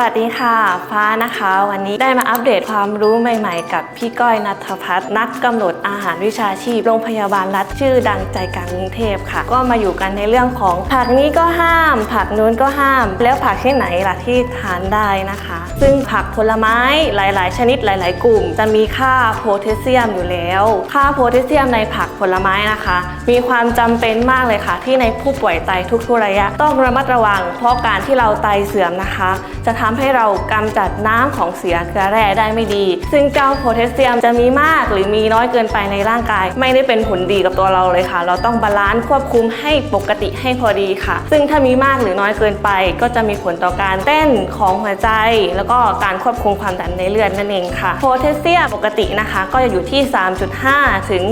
วัสดีค่ะ ฟ้านะคะ วันนี้ได้มาอัปเดตความรู้ใหม่ๆ กับพี่ก้อยนัทพัฒน์นักกำหนดอาหารวิชาชีพโรงพยาบาลรัฐชื่อดังใจกลางกรุงเทพค่ะ ก็มาอยู่กันในเรื่องของผักนี้ก็ห้าม ผักนู้นก็ห้าม แล้วผักที่ไหนล่ะที่ทานได้นะคะ ซึ่งผักผลไม้หลายๆ ชนิดหลาย ๆ กลุ่ม จะมีค่าโพแทสเซียมอยู่แล้ว ค่าโพแทสเซียมในผักผลไม้นะคะ มีความจำเป็นมากเลยค่ะ ที่ในผู้ป่วยไตทุกๆระยะต้องระมัดระวัง เพราะการที่เราไตเสื่อมนะคะ จะทำให้เรากำจัดน้ำของเสียเกลือแร่ได้ไม่ดี ซึ่งเจ้าโพแทสเซียมจะมีมากหรือมีน้อยเกินไปในร่างกาย ไม่ได้เป็นผลดีกับตัวเราเลยค่ะ เราต้องบาลานซ์ควบคุมให้ปกติให้พอดีค่ะ ซึ่งถ้ามีมากหรือน้อยเกินไป ก็จะมีผลต่อการเต้นของหัวใจ แล้วก็การควบคุมความดันในเลือดนั่นเองค่ะโพแทสเซียมปกตินะคะ ก็จะอยู่ที่ 3.5 ถึง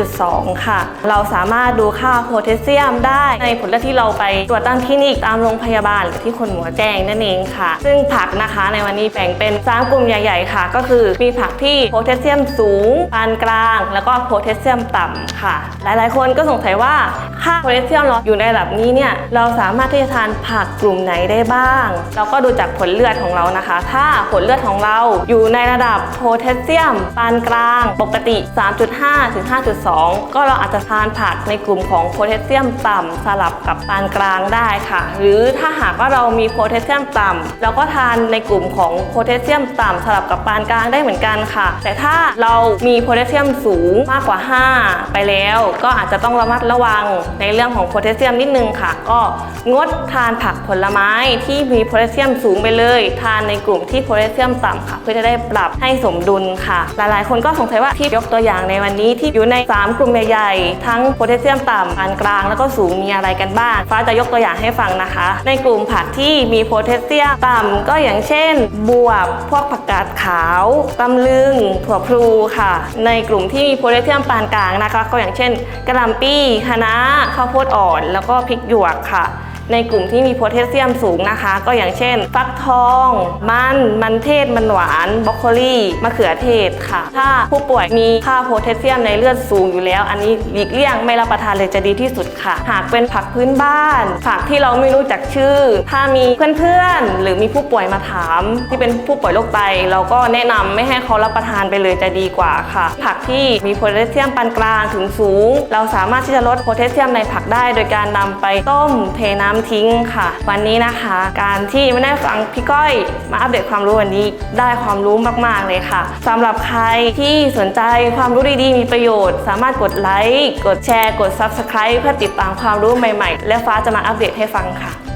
5.2 ค่ะ เราสามารถดูค่าโพแทสเซียมได้ในผลเลือดที่เราไปตรวจตามคลินิกตามโรงพยาบาลหรือที่คนหมอแจ้งนั่นเองค่ะซึ่งผักนะคะในวันนี้แบ่งเป็น 3 กลุ่มใหญ่ ๆ ค่ะ ก็คือมีผักที่โพแทสเซียมสูงปานกลาง แล้วก็โพแทสเซียมต่ำค่ะ หลายๆ คนก็สงสัยว่าค่าโพแทสเซียมเราอยู่ในระดับนี้เนี่ยเราสามารถที่จะทานผักกลุ่มไหนได้บ้าง เราก็ดูจากผลเลือดของเรานะคะ ถ้าผลเลือดของเราอยู่ในระดับโพแทสเซียมปานกลาง ปกติ 3.5 ถึง 5.2 ก็เราอาจจะทานผักในกลุ่มของโพแทสเซียมต่ำสลับกับปานกลางได้ค่ะ หรือถ้าหากว่าเรามีโพแทสเซียมต่ำเราก็็ทานในกลุ่มของโพแทสเซียมต่ำสลับกับปานกลางได้เหมือนกันค่ะ แต่ถ้าเรามีโพแทสเซียมสูงมากกว่า 5 ไปแล้ว ก็อาจจะต้องระมัดระวังในเรื่องของโพแทสเซียมนิดนึงค่ะ ก็งดทานผักผลไม้ที่มีโพแทสเซียมสูงไปเลย ทานในกลุ่มที่โพแทสเซียมต่ำค่ะ เพื่อจะได้ปรับให้สมดุลค่ะ หลายๆ คนก็สงสัยว่าที่ยกตัวอย่างในวันนี้ที่อยู่ใน 3 กลุ่มใหญ่ๆทั้งโพแทสเซียมต่ำปานกลาง แล้วก็สูงมีอะไรกันบ้างฟ้าจะยกตัวอย่างให้ฟังนะคะ ในกลุ่มผักที่มีโพแทสเซียมต่ำก็อย่างเช่น บวบ พวกผักกาดขาวตำลึง ถั่วพลูค่ะ ในกลุ่มที่มีโพแทสเซียมปานกลางนะคะ ก็อย่างเช่นกระหล่ำปี้คะน้าข้าวโพดอ่อน แล้วก็พริกหยวกค่ะ ในกลุ่มที่มีโพแทสเซียมสูงนะคะ ก็อย่างเช่น ฟักทอง มัน มันเทศ มันหวาน บรอกโคลีมะเขือเทศค่ะ ถ้าผู้ป่วยมีค่าโพแทสเซียมในเลือดสูงอยู่แล้ว อันนี้หลีกเลี่ยงไม่รับประทานเลยจะดีที่สุดค่ะ หากเป็นผักพื้นบ้าน ผักที่เราไม่รู้จักชื่อ ถ้ามีเพื่อนๆ หรือมีผู้ป่วยมาถาม ที่เป็นผู้ป่วยโรคไต เราก็แนะนำไม่ให้เขารับประทานไปเลยจะดีกว่าค่ะ ผักที่มีโพแทสเซียมปานกลางถึงสูง เราสามารถที่จะลดโพแทสเซียมในผักได้ โดยการนำไปต้มเทน้ำทิ้งค่ะ วันนี้นะคะ การที่ไม่ได้ฟังพี่ก้อยมาอัปเดตความรู้วันนี้ได้ความรู้มาก ๆ เลยค่ะสำหรับใครที่สนใจความรู้ดีๆ มีประโยชน์ สามารถกดไลค์กดแชร์ กด Subscribe เพื่อติดตามความรู้ใหม่ ๆ และฟ้าจะมาอัปเดตให้ฟังค่ะ